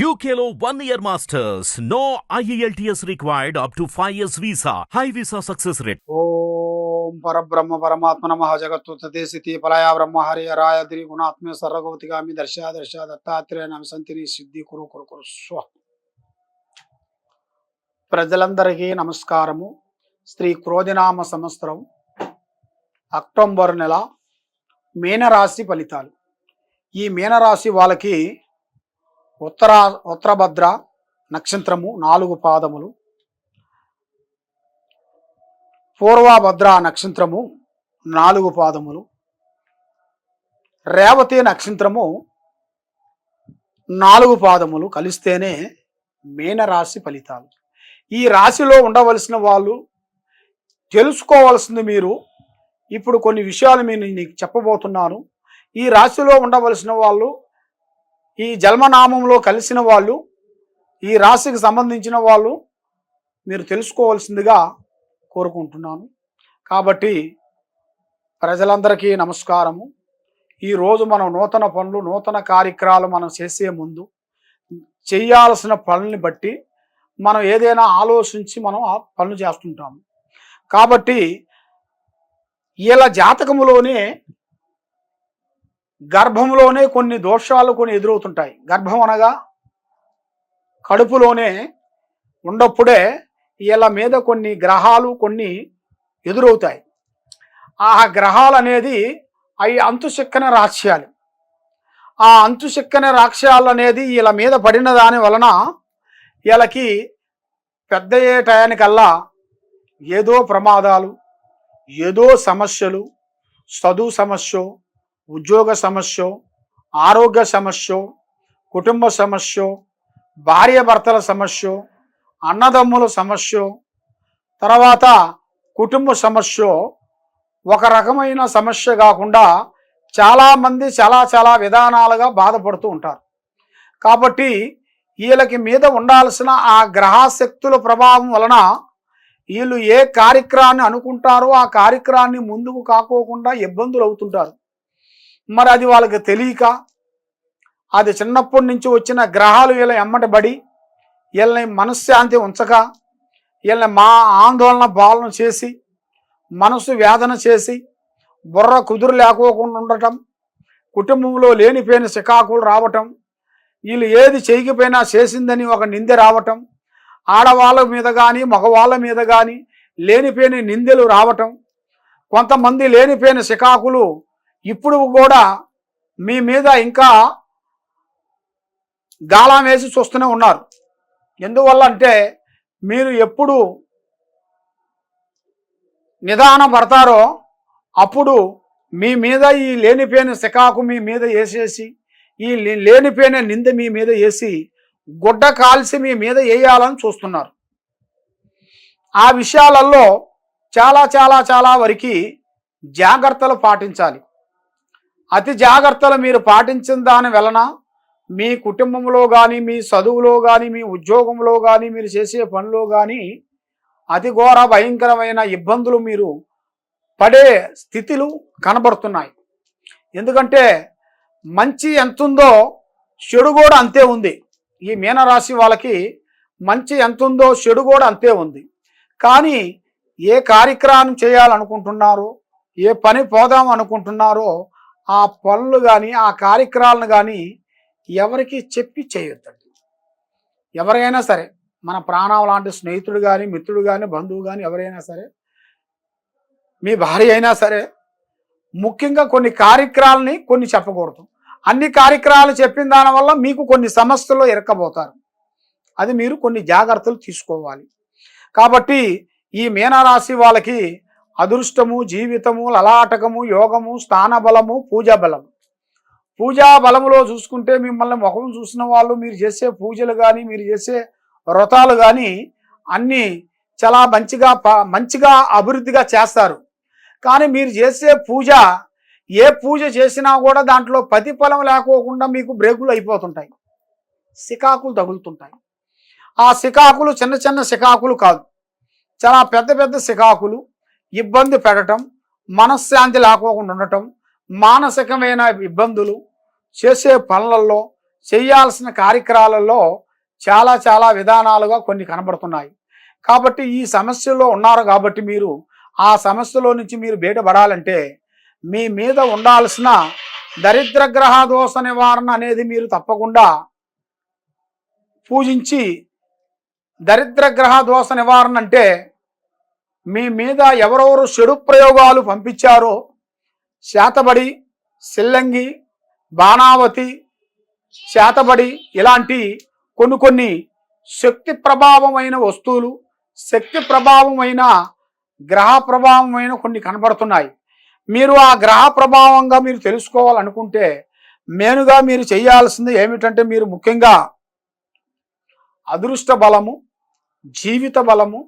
యూకేలో one year masters no IELTS required up to five years visa high visa success rate ఓం పరబ్రహ్మ పరమాత్మ నమ. జగత్తు స్థితి పలాయ బ్రహ్మ హరి రాయ దిరి గుణాత్మ సర్వగౌతిగామి దర్శ దర్శ దత్తాత్రేయ నమ సంతిని సిద్ధి కురు కురు కురు. స్వ. ప్రజలందరికీ నమస్కారము. శ్రీ క్రోధినామ సంవత్సరం అక్టోబర్ నెల మీనరాశి ఫలితాలు. ఈ మీనరాశి వాళ్ళకి ఉత్తర ఉత్తరభద్ర నక్షత్రము నాలుగు పాదములు. పూర్వభద్ర నక్షత్రము నాలుగు పాదములు. రేవతి నక్షత్రము నాలుగు పాదములు కలిస్తేనే మీనరాశి ఫలితాలు. ఈ రాశిలో ఉండవలసిన వాళ్ళు తెలుసుకోవాల్సింది మీరు. ఇప్పుడు కొన్ని విషయాలు నేను నీకు చెప్పబోతున్నాను. ఈ రాశిలో ఉండవలసిన వాళ్ళు ఈ జన్మనామంలో కలిసిన వాళ్ళు ఈ రాశికి సంబంధించిన వాళ్ళు మీరు తెలుసుకోవాల్సిందిగా కోరుకుంటున్నాను. కాబట్టి ప్రజలందరికీ నమస్కారము. ఈరోజు మనం నూతన పనులు నూతన కార్యక్రమాలు మనం చేసే ముందు చేయాల్సిన పనుల్ని బట్టి మనం ఏదైనా ఆలోచించి మనం ఆ పనులు చేస్తుంటాము. కాబట్టి ఇలా జాతకములోనే గర్భంలోనే కొన్ని దోషాలు కొన్ని ఎదురవుతుంటాయి. గర్భం అనగా కడుపులోనే ఉన్నప్పుడే వీళ్ళ మీద కొన్ని గ్రహాలు కొన్ని ఎదురవుతాయి. ఆ గ్రహాలు అనేది అవి అంతుశిక్కన రాక్ష్యాలు. ఆ అంతుశిక్కన రాక్ష్యాలు అనేది వీళ్ళ మీద పడిన దాని వలన వీళ్ళకి పెద్ద అయ్యే టయానికల్లా ఏదో ప్రమాదాలు ఏదో సమస్యలు చదువు సమస్య ఉద్యోగ సమస్య ఆరోగ్య సమస్య కుటుంబ సమస్య భార్యాభర్తల సమస్య అన్నదమ్ముల సమస్య తర్వాత కుటుంబ సమస్య ఒక రకమైన సమస్య కాకుండా చాలామంది చాలా చాలా విధానాలుగా బాధపడుతూ ఉంటారు. కాబట్టి వీళ్ళకి మీద ఉండాల్సిన ఆ గ్రహశక్తుల ప్రభావం వలన వీళ్ళు ఏ కార్యక్రమాన్ని అనుకుంటారో ఆ కార్యక్రమాన్ని ముందుకు కాకోకుండా ఇబ్బందులు అవుతుంటారు. మరి అది వాళ్ళకి తెలియక అది చిన్నప్పటి నుంచి వచ్చిన గ్రహాలు వీళ్ళ ఎమ్మటబడి వీళ్ళని మనశ్శాంతి ఉంచక వీళ్ళని మా ఆందోళన బాలన చేసి మనసు వేదన చేసి బుర్ర కుదురు లేకోకుండా ఉండటం కుటుంబంలో లేనిపోయిన సికాకులు రావటం వీళ్ళు ఏది చేయకపోయినా చేసిందని ఒక నిందె రావటం ఆడవాళ్ళ మీద కానీ మగవాళ్ళ మీద కానీ లేనిపోయిన నిందెలు రావటం కొంతమంది లేనిపోయిన సికాకులు ఇప్పుడు కూడా మీ మీద ఇంకా గాలం వేసి చూస్తూనే ఉన్నారు. ఎందువల్ల అంటే మీరు ఎప్పుడు నిదాన పడతారో అప్పుడు మీ మీద ఈ లేనిపోయిన శికాకు మీ మీద వేసేసి ఈ లేనిపోయిన నింద మీ మీద వేసి గుడ్డ కాల్చి మీ మీద వేయాలని చూస్తున్నారు. ఆ విషయాలలో చాలా చాలా చాలా వరకు జాగ్రత్తలు పాటించాలి. అతి జాగ్రత్తలు మీరు పాటించిన దాని వలన మీ కుటుంబంలో కానీ మీ చదువులో కానీ మీ ఉద్యోగంలో కానీ మీరు చేసే పనిలో కానీ అతి ఘోర భయంకరమైన ఇబ్బందులు మీరు పడే స్థితిలు కనబడుతున్నాయి. ఎందుకంటే మంచి ఎంతుందో చెడు కూడా అంతే ఉంది. ఈ మీనరాశి వాళ్ళకి మంచి ఎంతుందో చెడు కూడా అంతే ఉంది. కానీ ఏ కార్యక్రమం చేయాలనుకుంటున్నారో ఏ పని పోదాం అనుకుంటున్నారో ఆ పనులు కానీ ఆ కార్యక్రమాలను కానీ ఎవరికి చెప్పి చేయొద్దండి. ఎవరైనా సరే మన ప్రాణం లాంటి స్నేహితుడు కానీ మిత్రుడు కానీ బంధువు కానీ ఎవరైనా సరే మీ భార్య అయినా సరే ముఖ్యంగా కొన్ని కార్యక్రమాలని కొన్ని చెప్పకూడదు. అన్ని కార్యక్రమాలు చెప్పిన దానివల్ల మీకు కొన్ని సమస్యలు ఇరక్కబోతారు అది మీరు కొన్ని జాగ్రత్తలు తీసుకోవాలి. కాబట్టి ఈ మీనరాశి వాళ్ళకి అదృష్టము జీవితము లలాటకము యోగము స్థానబలము పూజా బలము పూజా బలములో చూసుకుంటే మిమ్మల్ని ముఖం చూసిన వాళ్ళు మీరు చేసే పూజలు కానీ మీరు చేసే వ్రతాలు కానీ అన్నీ చాలా మంచిగా ప- మంచిగా అభివృద్ధిగా చేస్తారు. కానీ మీరు చేసే పూజ ఏ పూజ చేసినా కూడా దాంట్లో ప్రతిఫలం లేకోకుండా మీకు బ్రేకులు అయిపోతుంటాయి. సికాకులు తగులుతుంటాయి. ఆ సికాకులు చిన్న చిన్న సికాకులు కాదు. చాలా పెద్ద పెద్ద సికాకులు ఇబ్బంది పెట్టడం మనశ్శాంతి లేకోకుండా ఉండటం మానసికమైన ఇబ్బందులు చేసే పనులలో చేయాల్సిన కార్యక్రమాలలో చాలా చాలా విధానాలుగా కొన్ని కనబడుతున్నాయి. కాబట్టి ఈ సమస్యలో ఉన్నారు కాబట్టి మీరు ఆ సమస్యలో నుంచి మీరు బయటపడాలంటే మీ మీద ఉండాల్సిన దరిద్ర గ్రహ దోష నివారణ అనేది మీరు తప్పకుండా పూజించి దరిద్ర గ్రహ దోష నివారణ అంటే మీ మీద ఎవరెవరు చెడు ప్రయోగాలు పంపించారో శాతబడి సిల్లంగి బాణావతి శాతబడి ఇలాంటి కొన్ని కొన్ని శక్తి ప్రభావమైన వస్తువులు శక్తి ప్రభావమైన గ్రహ ప్రభావమైన కొన్ని కనబడుతున్నాయి. మీరు ఆ గ్రహ ప్రభావంగా మీరు తెలుసుకోవాలనుకుంటే మెయిన్గా మీరు చేయాల్సింది ఏమిటంటే మీరు ముఖ్యంగా అదృష్ట బలము జీవిత బలము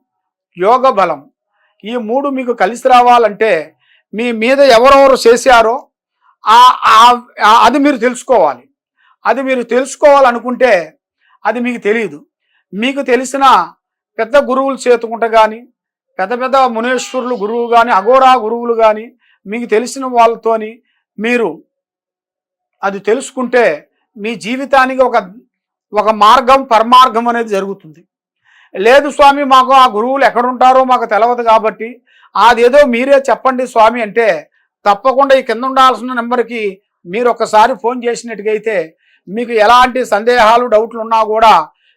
యోగ బలము. ఈ మూడు మీకు కలిసి రావాలంటే మీ మీద ఎవరెవరు చేశారో అది మీరు తెలుసుకోవాలి. అది మీరు తెలుసుకోవాలనుకుంటే అది మీకు తెలియదు మీకు తెలిసిన పెద్ద గురువులు చేతుకుంట కానీ పెద్ద పెద్ద మునేశ్వరులు గురువు కానీ అఘోరా గురువులు కానీ మీకు తెలిసిన వాళ్ళతోని మీరు అది తెలుసుకుంటే మీ జీవితానికి ఒక ఒక మార్గం పరమార్గం అనేది జరుగుతుంది. లేదు స్వామి మాకు ఆ గురువులు ఎక్కడుంటారో మాకు తెలియదు కాబట్టి అదేదో మీరే చెప్పండి స్వామి అంటే తప్పకుండా ఈ కింద ఉండాల్సిన నెంబర్కి మీరు ఒకసారి ఫోన్ చేసినట్టుగైతే మీకు ఎలాంటి సందేహాలు డౌట్లు ఉన్నా కూడా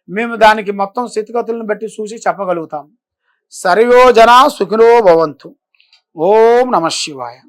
మేము దానికి మొత్తం స్థితిగతులను బట్టి చూసి చెప్పగలుగుతాం. సర్వోజన సుఖినో భవంతు. ఓం నమ శివాయ.